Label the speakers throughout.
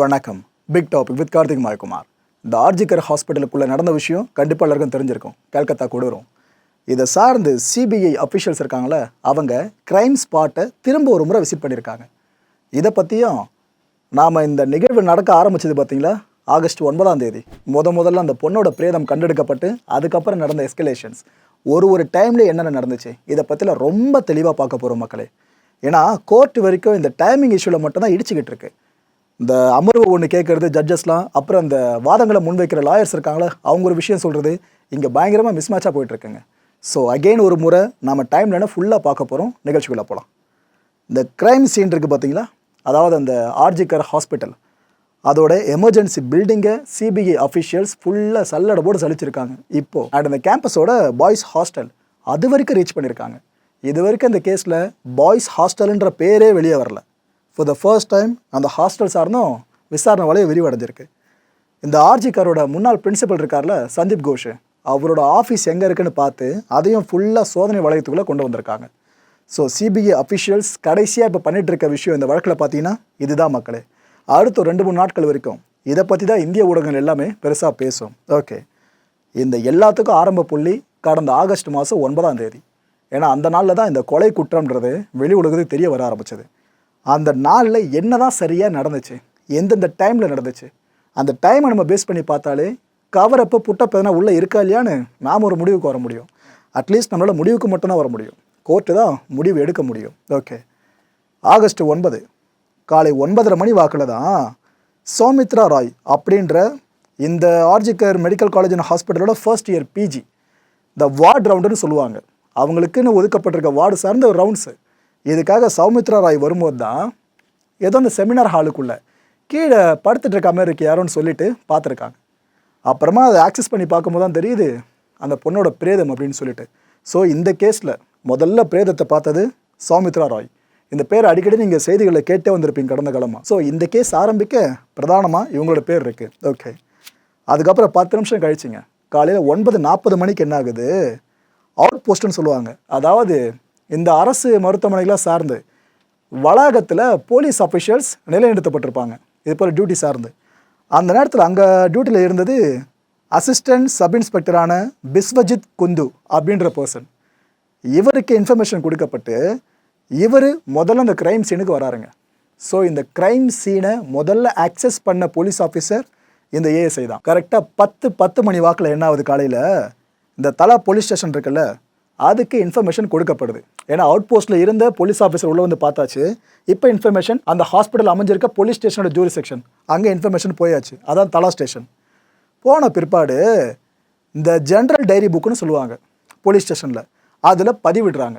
Speaker 1: வணக்கம். Big topic with Karthik Mayakumar. இந்த ஆர்ஜிகர் ஹாஸ்பிட்டலுக்குள்ளே நடந்த விஷயம் கண்டிப்பாக எல்லாருக்கும் தெரிஞ்சிருக்கும். கல்கத்தா கொடூரம் இதை சார்ந்து சிபிஐ அஃபிஷியல்ஸ் இருக்காங்களே அவங்க கிரைம் ஸ்பாட்டை திரும்ப ஒரு முறை விசிட் பண்ணியிருக்காங்க. இதை பற்றியும் நாம் இந்த நிகழ்வு நடக்க ஆரம்பிச்சது பார்த்தீங்களா? ஆகஸ்ட் ஒன்பதாம் தேதி. முத முதல்ல அந்த பொண்ணோட பிரேதம் கண்டெடுக்கப்பட்டு அதுக்கப்புறம் நடந்த எஸ்கலேஷன்ஸ் ஒரு ஒரு டைம்லேயே என்னென்ன நடந்துச்சு? இதை பற்றிலாம் ரொம்ப தெளிவாக பார்க்க போகிறோம் மக்களே. ஏன்னா கோர்ட் வரைக்கும் இந்த டைமிங் இஷ்யூவில் மட்டும்தான் இடிச்சுக்கிட்டு இருக்குது இந்த அமர்வு ஒன்று கேட்குறது ஜட்ஜஸ்லாம் அப்புறம் அந்த வாதங்களை முன்வைக்கிற லாயர்ஸ் இருக்காங்களே அவங்க ஒரு விஷயம் சொல்கிறது இங்கே பயங்கரமாக மிஸ் மேட்சாக போயிட்டுருக்குங்க. ஸோ அகெயின் ஒரு முறை நம்ம டைம்லனா ஃபுல்லாக பார்க்க போகிறோம் நிகழ்ச்சிக்குள்ளே போகலாம் இந்த க்ரைம் சீன் இருக்குது பார்த்தீங்களா அதாவது அந்த ஆர்ஜிகர் ஹாஸ்பிட்டல் அதோட எமர்ஜென்சி பில்டிங்கை சிபிஐ அஃபிஷியல்ஸ் ஃபுல்லாக சல்லடை போட்டு சலிச்சிருக்காங்க. இப்போது அண்ட் அந்த கேம்பஸோட பாய்ஸ் ஹாஸ்டல் அது வரைக்கும் ரீச் பண்ணியிருக்காங்க இது வரைக்கும் இந்த கேஸில் பாய்ஸ் ஹாஸ்டல்ன்ற பேரே வெளியே வரல. ஃபார் த ஃபர்ஸ்ட் டைம் அந்த ஹாஸ்டல் சார்ந்தும் விசாரணை வலையை விரிவடைஞ்சிருக்கு. இந்த ஆர்ஜிக்காரோட முன்னாள் பிரின்சிபல் இருக்கார்ல சந்தீப் கோஷ் அவரோட ஆஃபீஸ் எங்கே இருக்குன்னு பார்த்து அதையும் ஃபுல்லாக சோதனை வளையத்துக்குள்ளே கொண்டு வந்திருக்காங்க. ஸோ சிபிஐ அஃபிஷியல்ஸ் கடைசியாக இப்போ பண்ணிகிட்டு இருக்க விஷயம் இந்த வழக்கில் பார்த்தீங்கன்னா இதுதான் மக்களே. அடுத்த ரெண்டு மூணு நாட்கள் வரைக்கும் இதை பற்றி தான் இந்திய ஊடகங்கள் எல்லாமே பெருசாக பேசும். ஓகே இந்த எல்லாத்துக்கும் ஆரம்ப புள்ளி கடந்த ஆகஸ்ட் மாதம் ஒன்பதாம் தேதி. ஏன்னா அந்த நாளில் தான் இந்த கொலை குற்றம்ன்றது வெளி உலகத்துக்கு தெரிய வர ஆரம்பிச்சது. அந்த நாளில் என்ன தான் சரியாக நடந்துச்சு எந்தெந்த டைமில் நடந்துச்சு அந்த டைமை நம்ம பேஸ் பண்ணி பார்த்தாலே கவர் அப்போ புட்டப்ப எதனா உள்ளே இருக்கா இல்லையான்னு நாம் ஒரு முடிவுக்கு வர முடியும். அட்லீஸ்ட் நம்மளால் முடிவுக்கு மட்டும்தான் வர முடியும். கோர்ட்டு தான் முடிவு எடுக்க முடியும். ஓகே ஆகஸ்ட் ஒன்பது. காலை ஒன்பதரை மணி வாக்கில் தான் சௌமித்ரா ராய் அப்படின்ற இந்த ஆர்ஜிகர் மெடிக்கல் காலேஜ் அண்ட் ஹாஸ்பிட்டலோட first year PG the ward ரவுண்டுன்னு சொல்லுவாங்க. அவங்களுக்குன்னு ஒதுக்கப்பட்டிருக்க வார்டு சார்ந்த ஒரு ரவுண்ட்ஸு இதுக்காக சௌமித்ரா ராய் வரும்போது தான் ஏதோ அந்த செமினார் ஹாலுக்குள்ளே கீழே படுத்துட்டு இருக்க மாதிரி இருக்கு யாரோன்னு சொல்லிட்டு பார்த்துருக்காங்க. அப்புறமா அதை ஆக்சஸ் பண்ணி பார்க்கும்போது தான் தெரியுது அந்த பொண்ணோட பிரேதம் அப்படின்னு சொல்லிட்டு. ஸோ இந்த கேஸில் முதல்ல பிரேதத்தை பார்த்தது சௌமித்ரா ராய். இந்த பேர் அடிக்கடி நீங்கள் செய்திகளை கேட்டே வந்திருப்பீங்க கடந்த காலமாக ஸோ இந்த கேஸ் ஆரம்பிக்க பிரதானமாக இவங்களோட பேர் இருக்குது ஓகே அதுக்கப்புறம் பத்து நிமிஷம் கழிச்சிங்க. காலையில் ஒன்பது நாற்பது மணிக்கு என்ன ஆகுது? அவுட் போஸ்ட்டுன்னு சொல்லுவாங்க. அதாவது இந்த அரசு மருத்துவமனைகளாக சார்ந்து வளாகத்தில் போலீஸ் அஃபிஷியல்ஸ் நிலைநிறுத்தப்பட்டிருப்பாங்க. இது போல் டியூட்டி சார்ந்து. அந்த நேரத்தில் அங்கே டியூட்டியில் இருந்தது அசிஸ்டன்ட் சப் இன்ஸ்பெக்டரான பிஸ்வஜித் குந்து அப்படின்ற பர்சன் இவருக்கு இன்ஃபர்மேஷன் கொடுக்கப்பட்டு இவர் முதல்ல அந்த க்ரைம் சீனுக்கு வராருங்க. ஸோ இந்த க்ரைம் சீனை முதல்ல ஆக்சஸ் பண்ண போலீஸ் ஆஃபீஸர் இந்த ஏஎஸ்ஐ தான். கரெக்டாக பத்து பத்து மணி வாக்கில் என்ன ஆகுது காலையில் இந்த தலா போலீஸ் ஸ்டேஷன் இருக்குல்ல அதுக்கு இன்ஃபர்மேஷன் கொடுக்கப்படுது. ஏன்னா அவுட் போஸ்ட்டில் இருந்த போலீஸ் ஆஃபீஸர் உள்ளே வந்து பார்த்தாச்சு. இப்போ இன்ஃபர்மேஷன் அந்த ஹாஸ்பிட்டல் அமைஞ்சிருக்க போலீஸ் ஸ்டேஷனோட ஜூரி செக்ஷன் அங்கே இன்ஃபர்மேஷன் போயாச்சு. அதான் தலா ஸ்டேஷன் போன பிற்பாடு இந்த ஜென்ரல் டைரி புக்குன்னு சொல்லுவாங்க போலீஸ் ஸ்டேஷனில் அதில் பதிவிடுறாங்க.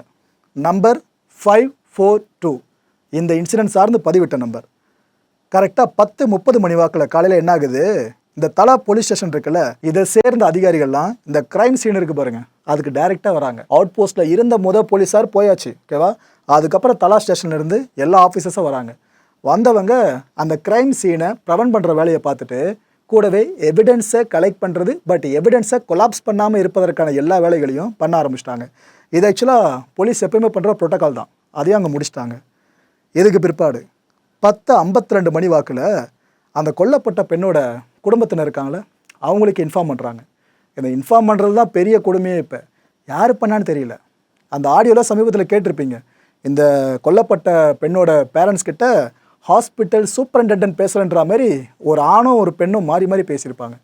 Speaker 1: நம்பர் ஃபைவ் ஃபோர் டூ இந்த இன்சிடென்ட் சார்ந்து பதிவிட்ட நம்பர் கரெக்டாக பத்து முப்பது மணி வாக்கில் காலையில் என்ன ஆகுது இந்த தலா போலீஸ் ஸ்டேஷன் இருக்குல்ல இதை சேர்ந்த அதிகாரிகள்லாம் இந்த கிரைம் சீன் இருக்கு பாருங்க. அதுக்கு டைரெக்டாக வராங்க. அவுட் போஸ்ட்டில் இருந்த முத போலீஸார் போயாச்சு ஓகேவா அதுக்கப்புறம் தலா ஸ்டேஷன்ல இருந்து எல்லா ஆஃபீஸர்ஸும் வராங்க. வந்தவங்க அந்த கிரைம் சீனை ப்ரவென்ட் பண்ணுற வேலையை பார்த்துட்டு கூடவே எவிடன்ஸை கலெக்ட் பண்ணுறது பட் எவிடன்ஸை கொலாப்ஸ் பண்ணாமல் இருப்பதற்கான எல்லா வேலைகளையும் பண்ண ஆரம்பிச்சிட்டாங்க. இது ஆக்சுவலாக போலீஸ் எப்பயுமே பண்ணுற ப்ரோட்டோக்கால் தான். அதையும் அங்கே முடிச்சிட்டாங்க. இதுக்கு பிற்பாடு பத்து ஐம்பத்தி ரெண்டு மணி வாக்கில் அந்த கொல்லப்பட்ட பெண்ணோட குடும்பத்தினர் இருக்காங்களே அவங்களுக்கு இன்ஃபார்ம் பண்ணுறாங்க இந்த இன்ஃபார்ம் பண்ணுறது தான் பெரிய கொடுமையே இப்போ. யார் பண்ணான்னு தெரியல. அந்த ஆடியோலாம் சமீபத்தில் கேட்டிருப்பீங்க. இந்த கொல்லப்பட்ட பெண்ணோட பேரண்ட்ஸ் கிட்ட ஹாஸ்பிட்டல் சூப்பரண்டென்டன்ட் பேசுகிறன்ற மாதிரி ஒரு ஆணும் ஒரு பெண்ணும் மாறி மாறி பேசியிருப்பாங்க.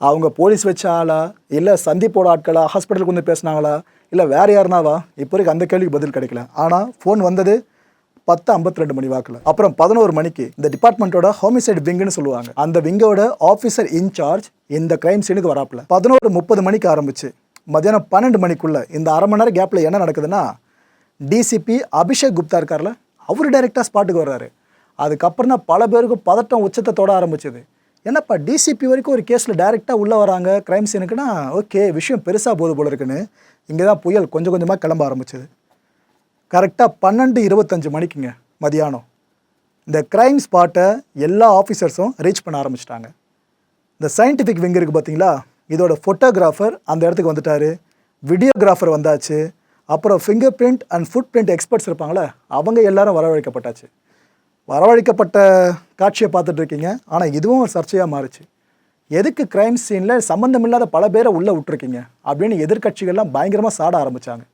Speaker 1: அவங்க போலீஸ் வச்ச ஆளா? இல்லை சந்திப்போட ஆட்களா? ஹாஸ்பிட்டலுக்கு வந்து பேசுனாங்களா? இல்லை வேறு யாருனாவா? இப்போ வரைக்கும் அந்த கேள்விக்கு பதில் கிடைக்கல. ஆனால் ஃபோன் வந்தது பத்து ஐம்பத்தி ரெண்டு மணி வாக்கில். அப்புறம் பதினோரு மணிக்கு இந்த டிபார்ட்மெண்ட்டோட ஹோமிசைட் விங்குன்னு சொல்லுவாங்க. அந்த விங்கோட ஆஃபீஸர் இன்சார்ஜ் இந்த கிரைம் சீனுக்கு வராப்புல. பதினோரு முப்பது மணிக்கு ஆரம்பிச்சு மத்தியானம் பன்னெண்டு மணிக்குள்ளே இந்த அரை மணி நேரம் கேப்பில் என்ன நடக்குதுன்னா டிசிபி அபிஷேக் குப்தா இருக்கார்ல அவர் டைரெக்டாக ஸ்பாட்டுக்கு வர்றாரு. அதுக்கப்புறம் தான் பல பேருக்கு பதட்டம் உச்சத்தை தொட ஆரம்பிச்சது. என்னப்பா டிசிபி வரைக்கும் ஒரு கேஸில் டைரெக்டாக உள்ளே வராங்க கிரைம் சீனுக்குன்னா ஓகே விஷயம் பெருசாக போகுது போல இருக்குன்னு இங்கே தான் புயல் கொஞ்சம் கொஞ்சமாக கிளம்ப ஆரம்பிச்சது. கரெக்டாக பன்னெண்டு இருபத்தஞ்சு மணிக்குங்க மதியானம். இந்த க்ரைம் ஸ்பாட்டை எல்லா ஆஃபீஸர்ஸும் ரீச் பண்ண ஆரம்பிச்சிட்டாங்க. இந்த சயின்டிஃபிக் விங் இருக்குது பார்த்தீங்களா இதோட ஃபோட்டோகிராஃபர் அந்த இடத்துக்கு வந்துட்டார். வீடியோகிராஃபர் வந்தாச்சு. அப்புறம் finger print and food print experts இருப்பாங்களே அவங்க எல்லாரும் வரவழைக்கப்பட்டாச்சு. வரவழைக்கப்பட்ட காட்சியை பார்த்துட்டு இருக்கீங்க. ஆனால் இதுவும் ஒரு சர்ச்சையாக மாறுச்சு. எதுக்கு க்ரைம் சீனில் சம்மந்தமில்லாத பல பேரை உள்ளே விட்டுருக்கீங்க? அப்படின்னு எதிர்க்கட்சிகள்லாம் பயங்கரமாக சாட ஆரம்பித்தாங்க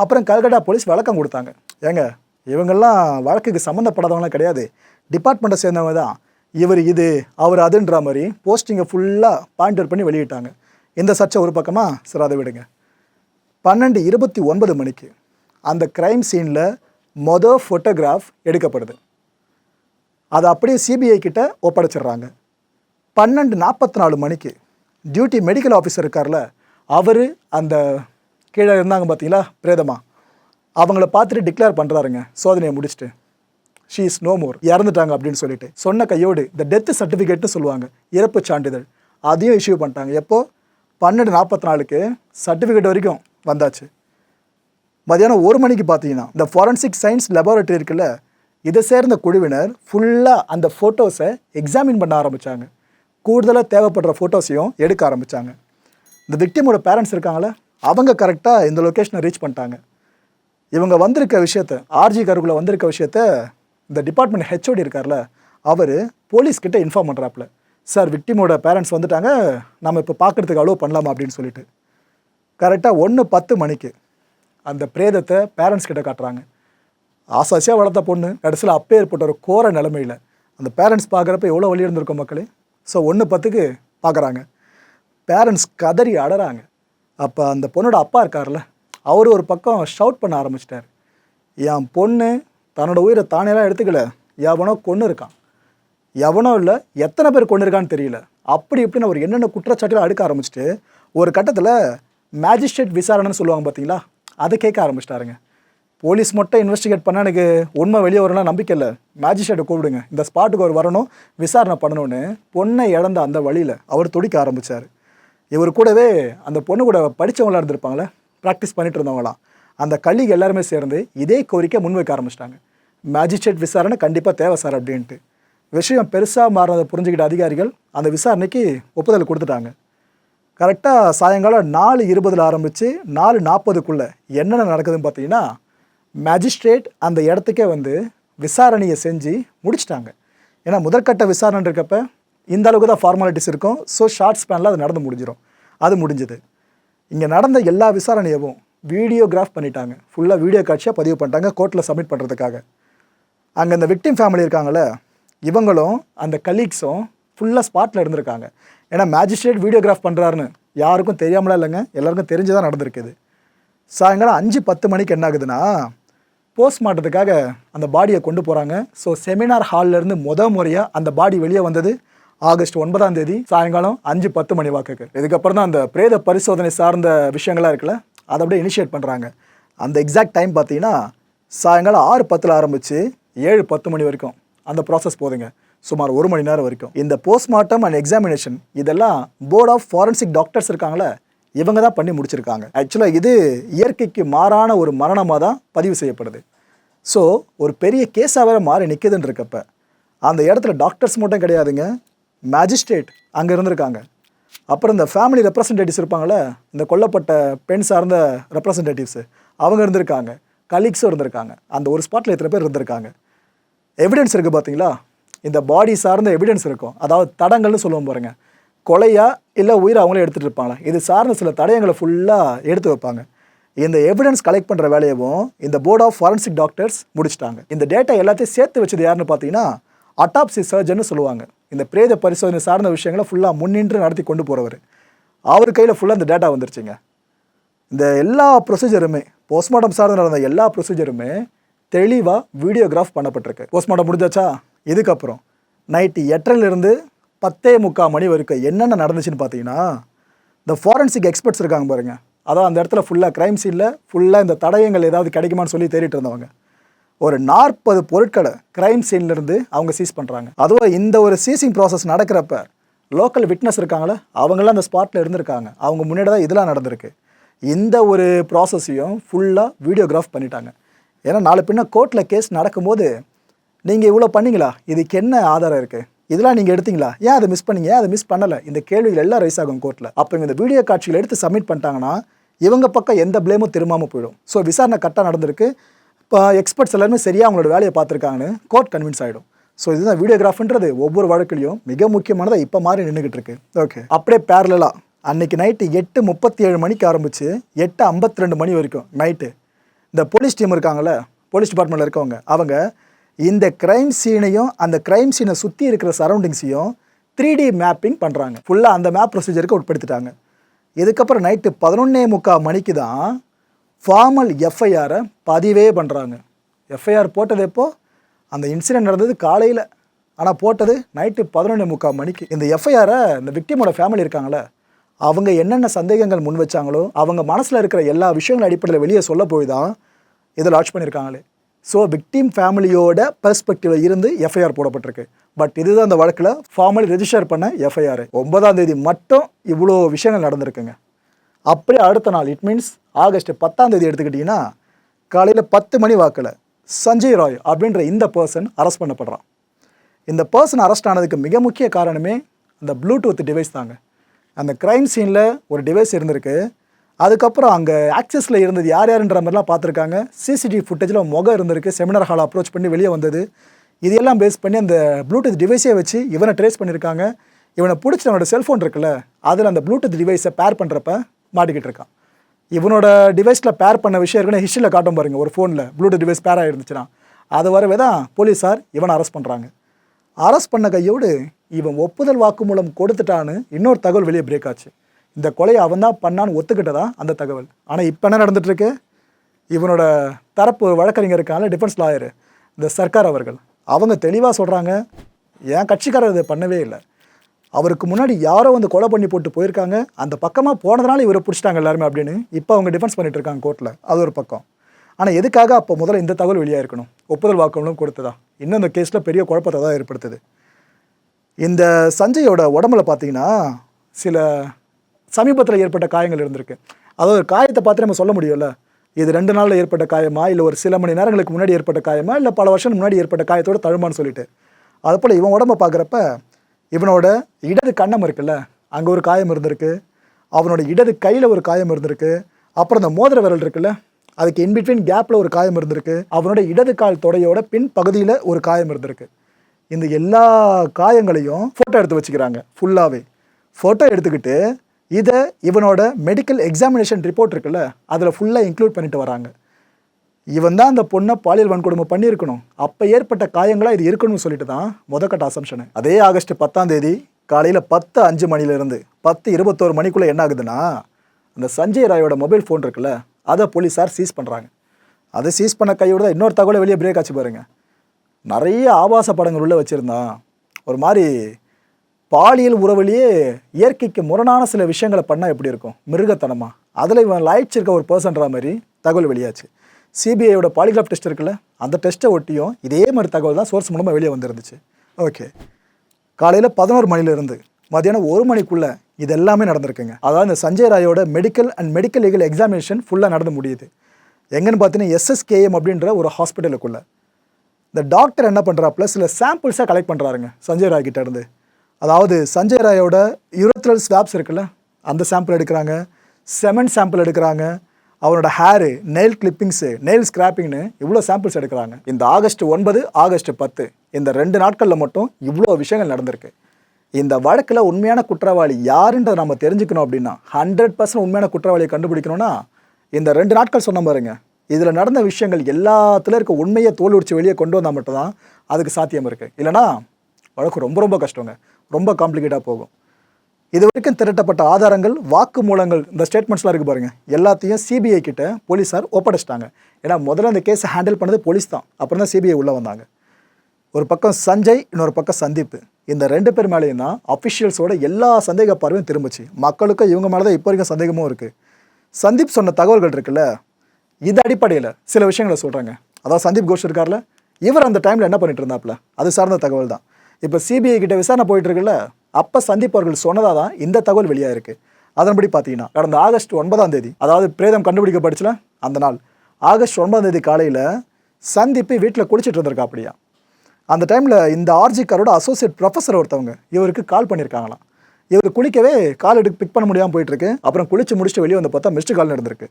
Speaker 1: அப்புறம் கல்கட்டா போலீஸ் விளக்கம் கொடுத்தாங்க. ஏங்க இவங்கெல்லாம் வழக்குக்கு சம்மந்தப்படாதவங்களாம் கிடையாது. டிபார்ட்மெண்ட்டை சேர்ந்தவங்க தான். இவர் இது அவர் அதுன்ற மாதிரி போஸ்டிங்கை ஃபுல்லாக பாயிண்ட் அவுட் பண்ணி வெளியிட்டாங்க. இந்த சர்ச்சை ஒரு பக்கமாக சார் அதை விடுங்க. பன்னெண்டு இருபத்தி ஒன்பது மணிக்கு அந்த க்ரைம் சீனில் மொதல் ஃபோட்டோகிராஃப் எடுக்கப்படுது. அதை அப்படியே சிபிஐ கிட்ட ஒப்படைச்சிடுறாங்க. பன்னெண்டு நாற்பத்தி நாலு மணிக்கு டியூட்டி மெடிக்கல் ஆஃபீஸர் இருக்கார்ல அவர் அந்த கீழே இருந்தாங்க பார்த்தீங்களா? பிரேதமா. அவங்கள பார்த்துட்டு டிக்ளேர் பண்ணுறாருங்க சோதனையை முடிச்சுட்டு. ஷீ இஸ் நோ மோர் இறந்துட்டாங்க அப்படின்னு சொல்லிட்டு. சொன்ன கையோடு இந்த டெத்து சர்டிஃபிகேட்னு சொல்லுவாங்க. இறப்பு சான்றிதழ். அதையும் இஷ்யூ பண்ணிட்டாங்க. எப்போது பன்னெண்டு நாற்பத்தி நாலுக்கு சர்டிஃபிகேட் வரைக்கும் வந்தாச்சு. மதியானம் ஒரு மணிக்கு பார்த்தீங்கன்னா இந்த ஃபாரன்சிக் சயின்ஸ் லெபார்ட்டரி இருக்குல்ல இதை சேர்ந்த குழுவினர் ஃபுல்லாக அந்த ஃபோட்டோஸை எக்ஸாமின் பண்ண ஆரம்பித்தாங்க கூடுதலாக தேவைப்படுற ஃபோட்டோஸையும் எடுக்க ஆரம்பித்தாங்க இந்த விக்டிமோட பேரண்ட்ஸ் இருக்காங்களே? அவங்க கரெக்டாக இந்த லொக்கேஷனை ரீச் பண்ணிட்டாங்க. இவங்க வந்திருக்க விஷயத்த ஆர்ஜி கருக்குள்ள வந்திருக்க விஷயத்த இந்த டிபார்ட்மெண்ட் ஹெச்ஓடி இருக்கார்ல அவர் போலீஸ்கிட்ட இன்ஃபார்ம் பண்ணுறாப்புல சார் விக்டிமோட பேரண்ட்ஸ் வந்துட்டாங்க நம்ம இப்போ பார்க்குறதுக்கு அலோவ் பண்ணலாமா? அப்படின்னு சொல்லிட்டு. கரெக்டாக ஒன்று பத்து மணிக்கு அந்த பிரேதத்தை பேரண்ட்ஸ் கிட்ட காட்டுறாங்க. ஆசாசியாக வளர்த்த பொண்ணு கடைசியில் அப்பே ஏற்பட்ட ஒரு கோர நிலமையில் அந்த பேரண்ட்ஸ் பார்க்குறப்ப எவ்வளோ வழி இருந்திருக்கும் மக்களே? ஸோ ஒன்று பத்துக்கு பார்க்குறாங்க பேரண்ட்ஸ் கதறி அடறாங்க. அப்போ அந்த பொண்ணோட அப்பா இருக்கார்ல அவர் ஒரு பக்கம் ஷவுட் பண்ண ஆரம்பிச்சிட்டார். என் பொண்ணு தன்னோட உயிரை தானேலாம் எடுத்துக்கல. எவனோ கொண்டு இருக்கான். எவனோ இல்லை எத்தனை பேர் கொண்டு இருக்கான்னு தெரியல. அப்படி இப்படின்னு அவர் என்னென்ன குற்றச்சாட்டுகள் அடுக்க ஆரம்பிச்சிட்டு ஒரு கட்டத்தில் மேஜிஸ்ட்ரேட் விசாரணைன்னு சொல்லுவாங்க பார்த்தீங்களா அதை கேட்க ஆரம்பிச்சிட்டாருங்க. போலீஸ் மட்டும் இன்வெஸ்டிகேட் பண்ண எனக்கு உண்மை வெளியே வரலாம் நம்பிக்கை இல்லை. மேஜிஸ்ட்ரேட்டை கூப்பிடுங்க. இந்த ஸ்பாட்டுக்கு அவர் வரணும் விசாரணை பண்ணணும்னு பொண்ணை இழந்த அந்த வழியில் அவர் துடிக்க ஆரம்பித்தார் இவர் கூடவே அந்த பொண்ணு கூட படித்தவங்களா இருந்திருப்பாங்களே ப்ராக்டிஸ் பண்ணிட்டு இருந்தவங்களாம். அந்த கல்லிக்கு எல்லாருமே சேர்ந்து இதே கோரிக்கை முன்வைக்க ஆரம்பிச்சிட்டாங்க. மேஜிஸ்ட்ரேட் விசாரணை கண்டிப்பாக தேவை சார் அப்படின்ட்டு. விஷயம் பெருசாக மாறினதை புரிஞ்சுக்கிட்ட அதிகாரிகள் அந்த விசாரணைக்கு ஒப்புதல் கொடுத்துட்டாங்க. கரெக்டாக சாயங்காலம் நாலு இருபதில் ஆரம்பித்து நாலு நாற்பதுக்குள்ளே என்னென்ன நடக்குதுன்னு பார்த்தீங்கன்னா மேஜிஸ்ட்ரேட் அந்த இடத்துக்கே வந்து விசாரணையை செஞ்சு முடிச்சிட்டாங்க. ஏன்னா முதற்கட்ட விசாரணை இருக்கப்போ இந்த அளவுக்கு தான் ஃபார்மாலிட்டிஸ் இருக்கும். ஸோ ஷார்ட் ஸ்பேனில் அது நடந்து முடிஞ்சிடும் அது முடிஞ்சது. இங்கே நடந்த எல்லா விசாரணையவும் வீடியோகிராஃப் பண்ணிட்டாங்க. ஃபுல்லாக வீடியோ காட்சியாக பதிவு பண்ணிட்டாங்க கோர்ட்டில் சப்மிட் பண்ணுறதுக்காக அங்கே இந்த விக்டிம் ஃபேமிலி இருக்காங்கல்ல இவங்களும் அந்த கலீக்ஸும் ஃபுல்லாக ஸ்பாட்டில் இருந்திருக்காங்க. ஏன்னா மேஜிஸ்ட்ரேட் வீடியோகிராஃப் பண்ணுறாருன்னு யாருக்கும் தெரியாமலாம் இல்லைங்க. எல்லாருக்கும் தெரிஞ்சு தான் நடந்திருக்குது. சாயங்காலம் அஞ்சு பத்து மணிக்கு என்ன ஆகுதுன்னா போஸ்ட்மார்ட்டத்துக்காக அந்த பாடியை கொண்டு போகிறாங்க ஸோ செமினார் ஹால்லேருந்து முத முறையாக அந்த பாடி வெளியே வந்தது. ஆகஸ்ட் ஒன்பதாம் தேதி சாயங்காலம் அஞ்சு பத்து மணி வாக்குக்கு. இதுக்கப்புறம் தான் அந்த பிரேத பரிசோதனை சார்ந்த விஷயங்கள்லாம் இருக்குல்ல அதை அப்படியே இனிஷியேட் பண்ணுறாங்க அந்த எக்ஸாக்ட் டைம் பார்த்தீங்கன்னா சாயங்காலம் ஆறு பத்தில் ஆரம்பித்து ஏழு பத்து மணி வரைக்கும் அந்த ப்ராசஸ் போதுங்க. சுமார் ஒரு மணி நேரம் வரைக்கும். இந்த போஸ்ட்மார்ட்டம் அண்ட் எக்ஸாமினேஷன் இதெல்லாம் போர்ட் ஆஃப் ஃபாரன்சிக் டாக்டர்ஸ் இருக்காங்களே இவங்க தான் பண்ணி முடிச்சிருக்காங்க. ஆக்சுவலாக இது இயற்கைக்கு மாறான ஒரு மரணமாக தான் பதிவு செய்யப்படுது. ஸோ ஒரு பெரிய கேஸாக வேறு மாறி நிற்கிதுன்னு இருக்கப்ப அந்த இடத்துல டாக்டர்ஸ் மட்டும் கிடையாதுங்க. மேஜிஸ்ட்ரேட் அங்கே இருந்திருக்காங்க. அப்புறம் இந்த ஃபேமிலி ரெப்ரசன்டேட்டிவ்ஸ் இருப்பாங்களே இந்த கொல்லப்பட்ட பெண் சார்ந்த ரெப்ரசன்டேட்டிவ்ஸு அவங்க இருந்திருக்காங்க. கலீக்ஸும் இருந்திருக்காங்க. அந்த ஒரு ஸ்பாட்டில் எத்தனை பேர் இருந்திருக்காங்க. எவிடன்ஸ் இருக்குது பார்த்தீங்களா இந்த பாடி சார்ந்த எவிடன்ஸ் இருக்கும். அதாவது தடங்கள்னு சொல்லுவோம் பாருங்க. கொலையா இல்லை உயிரை அவங்களே எடுத்துகிட்டு இருப்பாங்களா? இது சார்ந்த சில தடயங்களை ஃபுல்லாக எடுத்து வைப்பாங்க. இந்த எவிடன்ஸ் கலெக்ட் பண்ணுற வேலையவும் இந்த போர்ட் ஆஃப் ஃபாரன்சிக் டாக்டர்ஸ் முடிச்சிட்டாங்க. இந்த டேட்டா எல்லாத்தையும் சேர்த்து வச்சது யாருன்னு பார்த்தீங்கன்னா அட்டாப்சி சர்ஜன்னு சொல்லுவாங்க. இந்த பிரேத பரிசோதனை சார்ந்த விஷயங்களை ஃபுல்லாக முன்னின்று நடத்தி கொண்டு போகிறவர் அவர் கையில் ஃபுல்லாக இந்த டேட்டா வந்துருச்சுங்க. இந்த எல்லா ப்ரொசீஜருமே போஸ்ட்மார்ட்டம் சார்ந்து நடந்த எல்லா ப்ரொசீஜருமே தெளிவாக வீடியோகிராஃப் பண்ணப்பட்டிருக்கு. போஸ்ட்மார்ட்டம் முடிஞ்சாச்சா? இதுக்கப்புறம் நைட்டு எட்டரைலேருந்து பத்தே முக்கால் மணி வரைக்கும் என்னென்ன நடந்துச்சுன்னு பார்த்தீங்கன்னா இந்த ஃபாரன்சிக் எக்ஸ்பர்ட்ஸ் இருக்காங்க பாருங்க. அதான் அந்த இடத்துல ஃபுல்லாக க்ரைம் சீனில் ஃபுல்லாக இந்த தடயங்கள் ஏதாவது கிடைக்குமான்னு சொல்லி தேடிட்டு இருந்தவங்க. ஒரு நாற்பது பொருட்களை க்ரைம் சீன்லேருந்து அவங்க சீஸ் பண்ணுறாங்க அதுவும் இந்த ஒரு சீசிங் ப்ராசஸ் நடக்கிறப்ப லோக்கல் விட்னஸ் இருக்காங்களே அவங்களாம் அந்த ஸ்பாட்டில் இருந்திருக்காங்க. அவங்க முன்னாடி தான் இதெல்லாம் நடந்திருக்கு. இந்த ஒரு ப்ராசஸையும் ஃபுல்லாக வீடியோகிராஃப் பண்ணிட்டாங்க. ஏன்னா நாலு பின்ன கோர்ட்டில் கேஸ் நடக்கும்போது நீங்கள் இவ்வளோ பண்ணீங்களா? இதுக்கு என்ன ஆதாரம் இருக்குது இதெல்லாம் நீங்கள் எடுத்தீங்களா? ஏன் அதை மிஸ் பண்ணீங்க? ஏன் அதை மிஸ் பண்ணலை? இந்த கேள்விகள் எல்லாம் ரைஸ் ஆகும் கோர்ட்டில் அப்போ இந்த வீடியோ காட்சிகள் எடுத்து சப்மிட் பண்ணிட்டாங்கன்னா இவங்க பக்கம் எந்த ப்ளேமும் திரும்பாமல் போயிடும். ஸோ விசாரணை கரெக்டாக நடந்திருக்கு. இப்போ எக்ஸ்பர்ட்ஸ் எல்லாருமே சரியாக அவங்களோட வேலையை பார்த்துருக்காங்கன்னு கோர்ட் கன்வின்ஸ் ஆகிடும் ஸோ இதுதான் வீடியோகிராஃப்ன்றது ஒவ்வொரு வழக்குலையும் மிக முக்கியமானதாக இப்போ மாதிரி நின்றுக்கிட்டு இருக்கு. ஓகே அப்படியே பேரலாக அன்னைக்கு நைட்டு எட்டு முப்பத்தி ஏழு மணிக்கு ஆரம்பிச்சு எட்டு ஐம்பத்தி ரெண்டு மணி வரைக்கும் நைட்டு இந்த போலீஸ் டீம் இருக்காங்கல்ல போலீஸ் டிபார்ட்மெண்ட்டில் இருக்கவங்க அவங்க இந்த க்ரைம் சீனையும் அந்த க்ரைம் சீனை சுற்றி இருக்கிற சரௌண்டிங்ஸையும் த்ரீ டி மேப்பிங் பண்ணுறாங்க ஃபுல்லாக அந்த மேப் ப்ரொசீஜருக்கு உட்படுத்திட்டாங்க. இதுக்கப்புறம் நைட்டு பதினொன்னே முக்கால் மணிக்கு தான் ஃபார்மல் எஃப்ஐஆரை பதிவே பண்ணுறாங்க எஃப்ஐஆர் போட்டது எப்போ? அந்த இன்சிடென்ட் நடந்தது காலையில். ஆனால் போட்டது நைட்டு பதினொன்று முக்கால் மணிக்கு. இந்த எஃப்ஐஆரை இந்த விக்டிமோட ஃபேமிலி இருக்காங்களே அவங்க என்னென்ன சந்தேகங்கள் முன் வச்சாங்களோ அவங்க மனசில் இருக்கிற எல்லா விஷயங்கள் அடிப்படையில் வெளியே சொல்ல போய் தான் இதை லான்ச் பண்ணியிருக்காங்களே. ஸோ விக்டிம் ஃபேமிலியோட பெர்ஸ்பெக்டிவில் இருந்து எஃப்ஐஆர் போடப்பட்டிருக்கு. பட் இதுதான் அந்த வழக்கில் ஃபார்மலி ரெஜிஸ்டர் பண்ண எஃப்ஐஆர் ஒன்பதாம் தேதி மட்டும் இவ்வளோ விஷயங்கள் நடந்திருக்குங்க. அப்படியே அடுத்த நாள் இட் மீன்ஸ் ஆகஸ்ட் பத்தாம் தேதி எடுத்துக்கிட்டிங்கன்னா காலையில் பத்து மணி வாக்கில் சஞ்சய் ராய் அப்படின்ற இந்த பர்சன் அரெஸ்ட் பண்ணப்படுறான். இந்த பர்சன் அரெஸ்ட் ஆனதுக்கு மிக முக்கிய காரணமே அந்த ப்ளூடூத் டிவைஸ் தாங்க. அந்த க்ரைம் சீனில் ஒரு டிவைஸ் இருந்திருக்கு. அதுக்கப்புறம் அங்கே ஆக்சஸில் இருந்தது யார் யாருன்ற மாதிரிலாம் பார்த்துருக்காங்க. சிசிடிவி ஃபுட்டேஜில் முகம் இருந்திருக்கு. செமினார் ஹால் அப்ரோச் பண்ணி வெளியே வந்தது. இது எல்லாம் பேஸ் பண்ணி அந்த ப்ளூடூத் டிவைஸே வச்சு இவனை ட்ரேஸ் பண்ணியிருக்காங்க இவனை பிடிச்சவனோட செல்ஃபோன் இருக்குல்ல அதில் அந்த ப்ளூடூத் டிவைஸை பேர் பண்ணுறப்ப மாட்டிக்கிட்டு இருக்கான். இவனோட டிவைஸில் பேர் பண்ண விஷயம் இருக்குன்னு ஹிஸ்ட்ரியில் காட்டும் பாருங்கள் ஒரு ஃபோனில் ப்ளூடூத் டிவைஸ் பேர் ஆகிருந்துச்சுன்னா அது வரவே தான் போலீஸார் இவனை அரெஸ்ட் பண்ணுறாங்க அரெஸ்ட் பண்ண கையோடு இவன் ஒப்புதல் வாக்குமூலம் கொடுத்துட்டான்னு இன்னொரு தகவல் வெளியே பிரேக் ஆச்சு. இந்த கொலையை அவன் தான் பண்ணான்னு ஒத்துக்கிட்டதான் அந்த தகவல்? ஆனால் இப்போ என்ன நடந்துகிட்ருக்கு இவனோட தரப்பு வழக்கறிஞர் இருக்காங்க டிஃபென்ஸ் லாயர் இந்த சர்க்கார் அவர்கள். அவங்க தெளிவாக சொல்கிறாங்க என் கட்சிக்காரர் இதை பண்ணவே இல்லை. அவருக்கு முன்னாடி யாரோ வந்து கொலை பண்ணி போட்டு போயிருக்காங்க. அந்த பக்கமாக போனதுனால இவரை பிடிச்சிட்டாங்க எல்லாருமே அப்படின்னு இப்போ அவங்க டிஃபென்ஸ் பண்ணிட்டு இருக்காங்க கோர்ட்டில் அது ஒரு பக்கம். ஆனால் எதுக்காக அப்போ முதல்ல இந்த தகவல் வெளியாக இருக்கணும்? ஒப்புதல் வாக்குமூலம் கொடுத்ததா? இன்னும் இந்த கேஸில் பெரிய குழப்பத்தை தான் ஏற்படுத்துது. இந்த சஞ்சயோட உடம்புல பார்த்தீங்கன்னா சில சமீபத்தில் ஏற்பட்ட காயங்கள் இருந்திருக்கு. அதாவது ஒரு காயத்தை பார்த்து நம்ம சொல்ல முடியும்ல? இது ரெண்டு நாளில் ஏற்பட்ட காயமா? இல்லை ஒரு சில மணி நேரங்களுக்கு முன்னாடி ஏற்பட்ட காயமா? இல்லை பல வருஷம் முன்னாடி ஏற்பட்ட காயத்தோட தழுமான்னு சொல்லிட்டு. அதுபோல் இவன் உடம்ப பார்க்குறப்ப இவனோட இடது கண்ணம் இருக்குல்ல அங்கே ஒரு காயம் இருந்திருக்கு. அவனோட இடது கையில் ஒரு காயம் இருந்திருக்கு. அப்புறம் இந்த மோதிர விரல் இருக்குல்ல அதுக்கு இன்பிட்வீன் கேப்பில் ஒரு காயம் இருந்திருக்கு. அவனோட இடது கால் தொடையோட பின் பகுதியில் ஒரு காயம் இருந்திருக்கு. இந்த எல்லா காயங்களையும் ஃபோட்டோ எடுத்து வச்சுக்கிறாங்க ஃபுல்லாகவே ஃபோட்டோ எடுத்துக்கிட்டு இதை இவனோட மெடிக்கல் எக்ஸாமினேஷன் ரிப்போர்ட் இருக்குல்ல அதில் ஃபுல்லாக இன்க்ளூட் பண்ணிட்டு வராங்க. இவன் தான் அந்த பொண்ணை பாலியல் வன்கொடுமை பண்ணியிருக்கணும். அப்போ ஏற்பட்ட காயங்களாக இது இருக்கணும்னு சொல்லிட்டு தான் முதக்கட்ட அசம்ஷனு அதே ஆகஸ்ட் பத்தாம் தேதி காலையில் பத்து அஞ்சு மணிலேருந்து பத்து இருபத்தோரு மணிக்குள்ளே என்ன ஆகுதுன்னா அந்த சஞ்சய் ராயோட மொபைல் ஃபோன் இருக்குல்ல அதை போலீஸார் சீஸ் பண்ணுறாங்க அதை சீஸ் பண்ண கையோட தான் இன்னொரு தகவலை வெளியே பிரேக் ஆச்சு பாருங்க. நிறைய ஆபாச படங்கள் உள்ள வச்சுருந்தான். ஒரு மாதிரி பாலியல் உறவுலேயே இயற்கைக்கு முரணான சில விஷயங்களை பண்ணால் எப்படி இருக்கும்? மிருகத்தனமாக அதில் இவன் லாய்ச்சிருக்க ஒரு பர்சன்ற மாதிரி தகவல் வெளியாச்சு. சிபிஐயோட பாலிகிராஃப் டெஸ்ட் இருக்குல்ல அந்த டெஸ்ட்டை ஒட்டியும் இதே மாதிரி தகவல் தான் சோர்ஸ் மூலமாக வெளியே வந்துருந்துச்சு. ஓகே காலையில் பதினோரு மணிலேருந்து மதியானம் ஒரு மணிக்குள்ளே இது எல்லாமே நடந்திருக்குங்க. அதாவது இந்த Sanjay ராயோட medical and medical legal examination ஃபுல்லாக நடந்து முடியுது. எங்கன்னு பார்த்தீங்கன்னா எஸ்எஸ்கேஎம் அப்படின்ற ஒரு ஹாஸ்பிட்டலுக்குள்ளே இந்த டாக்டர் என்ன பண்ணுறாப்புல சில சாம்பிள்ஸாக கலெக்ட் பண்ணுறாருங்க சஞ்சய் ராய் கிட்டேருந்து அதாவது சஞ்சய் ராயோட யூரத்ரல் ஸ்வாப்ஸ் இருக்குல்ல அந்த சாம்பிள் எடுக்கிறாங்க செமன் சாம்பிள் எடுக்கிறாங்க அவனோட ஹேரு நெயில் கிளிப்பிங்ஸு நெயில் ஸ்கிராப்பிங்னு இவ்வளோ சாம்பிள்ஸ் எடுக்கிறாங்க. இந்த ஆகஸ்ட் ஒன்பது ஆகஸ்ட் பத்து இந்த ரெண்டு நாட்களில் மட்டும் இவ்வளோ விஷயங்கள் நடந்திருக்கு. இந்த வழக்கில் உண்மையான குற்றவாளி யாருன்றதை நம்ம தெரிஞ்சுக்கணும் அப்படின்னா ஹண்ட்ரட் பர்சன்ட் உண்மையான குற்றவாளியை கண்டுபிடிக்கணும்னா இந்த ரெண்டு நாட்கள் சொன்ன பாருங்க இதில் நடந்த விஷயங்கள் எல்லாத்துல இருக்க உண்மையை தோல் உடிச்சு வெளியே கொண்டு வந்தால் மட்டும்தான் அதுக்கு சாத்தியம் இருக்குது இல்லைனா வழக்கு ரொம்ப ரொம்ப கஷ்டங்க. ரொம்ப காம்ப்ளிகேட்டாக போகும். இது வரைக்கும் திரட்டப்பட்ட ஆதாரங்கள் வாக்குமூலங்கள் இந்த ஸ்டேட்மெண்ட்ஸ்லாம் இருக்கு பாருங்க. எல்லாத்தையும் சிபிஐ கிட்ட போலீஸார் ஒப்படைச்சிட்டாங்க. ஏன்னா முதல்ல அந்த கேஸை ஹேண்டில் பண்ணது போலீஸ் தான். அப்புறம் தான் சிபிஐ உள்ளே வந்தாங்க. ஒரு பக்கம் சஞ்சய் இன்னொரு பக்கம் சந்தீப். இந்த ரெண்டு பேர் மேலேயும் தான் அஃபிஷியல்ஸோட எல்லா சந்தேக பார்வையும் திரும்பிச்சு. மக்களுக்கும் இவங்க மேலே தான் இப்போ வரைக்கும் சந்தேகமும் இருக்குது சந்தீப் சொன்ன தகவல்கள் இருக்குல்ல இது அடிப்படையில் சில விஷயங்களை சொல்கிறாங்க அதாவது சந்தீப் கோஷ் இருக்கார்ல இவர் அந்த டைமில் என்ன பண்ணிட்டு இருந்தாப்ல அது சார்ந்த தகவல் தான். இப்போ சிபிஐ கிட்ட விசாரணை போயிட்டு இருக்குல்ல அப்போ சந்தீப் அவர்கள் சொன்னதாக தான் இந்த தகவல் வெளியாக இருக்குது அதன்படி பார்த்தீங்கன்னா கடந்த ஆகஸ்ட் ஒன்பதாம் தேதி அதாவது பிரேதம் கண்டுபிடிக்கப்படுச்சுல அந்த நாள் ஆகஸ்ட் ஒன்பதாம் தேதி காலையில் சந்தீப் வீட்டில் குளிச்சிட்டு இருந்திருக்காப்படியா. அந்த டைமில் இந்த ஆர்ஜிக்காரோட அசோசியேட் ப்ரொஃபஸர் ஒருத்தவங்க இவருக்கு கால் பண்ணியிருக்காங்களாம் இவர் குளிக்கவே கால் எடுத்து பிக் பண்ண முடியாமல் போயிட்டுருக்கு. அப்புறம் குளிச்சு முடிச்சுட்டு வெளியே வந்து பார்த்தா மிஸ்டு கால் நடந்திருக்கு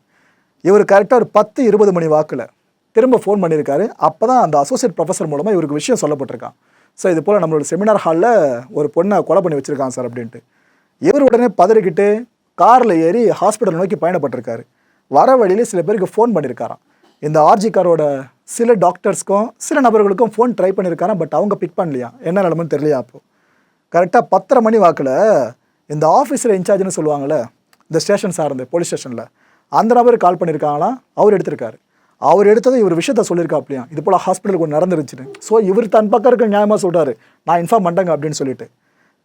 Speaker 1: இவர் கரெக்டாக ஒரு பத்து இருபது மணி வாக்கில் திரும்ப ஃபோன் பண்ணியிருக்காரு அப்போ தான் அந்த அசோசியேட் ப்ரொஃபஸர் மூலமாக இவருக்கு விஷயம் சொல்லப்பட்டிருக்கான் ஸோ இது போல் நம்மளோட செமினார் ஹாலில் ஒரு பொண்ணை கொலை பண்ணி வச்சுருக்காங்க சார் அப்படின்ட்டு. இவர் உடனே பதறிக்கிட்டு காரில் ஏறி ஹாஸ்பிட்டல் நோக்கி பயணப்பட்டிருக்காரு. வர வழியிலே சில பேருக்கு ஃபோன் பண்ணியிருக்காராம் இந்த ஆர்ஜி காரோட சில டாக்டர்ஸ்க்கும் சில நபர்களுக்கும் ஃபோன் ட்ரை பண்ணியிருக்காராம் பட் அவங்க பிக் பண்ணலையா? என்ன நிலமன்னு தெரியலையா அப்போது கரெக்டாக பத்தரை மணி வாக்கில் இந்த ஆஃபீஸில் இன்சார்ஜ்னு சொல்லுவாங்கள்ல இந்த ஸ்டேஷன் சார்ந்து போலீஸ் ஸ்டேஷனில் அந்த நபர் கால் பண்ணியிருக்காங்களாம் அவர் எடுத்திருக்காரு. அவர் எடுத்ததும் இவர் விஷயத்த சொல்லியிருக்காப்லையா? இது போல் ஹாஸ்பிட்டலுக்கு ஒன்று நடந்துருச்சுன்னு. ஸோ இவர் தன் பக்கம் இருக்க நியாயமாக சொல்கிறாரு நான் இன்ஃபார்ம் பண்ணிட்டேங்க அப்படின்னு சொல்லிட்டு.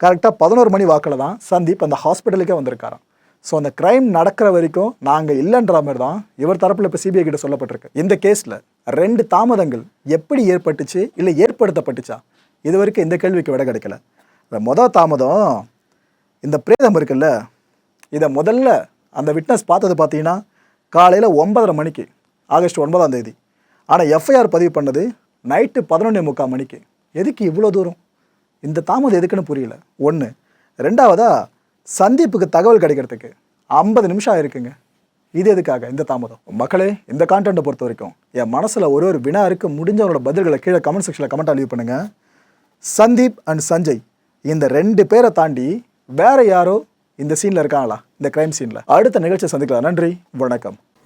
Speaker 1: கரெக்டாக பதினோரு மணி வாக்கில் தான் சந்தீப் அந்த ஹாஸ்பிட்டலுக்கே வந்திருக்காராம். ஸோ அந்த க்ரைம் நடக்கிற வரைக்கும் நாங்கள் இல்லைன்ற மாதிரி தான் இவர் தரப்பில் இப்போ சிபிஐ கிட்ட சொல்லப்பட்டிருக்கு. இந்த கேஸில் ரெண்டு தாமதங்கள் எப்படி ஏற்பட்டுச்சு இல்லை ஏற்படுத்தப்பட்டுச்சா? இது வரைக்கும் இந்த கேள்விக்கு விட கிடைக்கல. இந்த மொதல் தாமதம் இந்த பிரேதம் இருக்குல்ல இதை முதல்ல அந்த விட்னஸ் பார்த்தது பார்த்தீங்கன்னா காலையில் ஒன்பதரை மணிக்கு ஆகஸ்ட் ஒன்பதாம் தேதி. ஆனால் எஃப்ஐஆர் பதிவு பண்ணது நைட்டு பதினொன்னே முக்கால் மணிக்கு. எதுக்கு இவ்வளோ தூரம்? இந்த தாமதம் எதுக்குன்னு புரியல. ஒன்று ரெண்டாவதாக சந்தீப்புக்கு தகவல் கிடைக்கிறதுக்கு ஐம்பது நிமிஷம் ஆயிருக்குங்க. இது எதுக்காக இந்த தாமதம்? மக்களே இந்த கான்டென்ட்டை பொறுத்த வரைக்கும் என் மனசில் ஒரு ஒரு வினா இருக்கு முடிஞ்சவங்களோட பதில்களை கீழே கமெண்ட் செக்ஷனில் கமெண்ட்டாக லீவ் பண்ணுங்கள் சந்தீப் அண்ட் சஞ்சய் இந்த ரெண்டு பேரை தாண்டி வேற யாரோ இந்த சீனில் இருக்காங்களா? இந்த கிரைம் சீனில் அடுத்த நிகழ்ச்சியை சந்திக்கலாம். நன்றி வணக்கம்.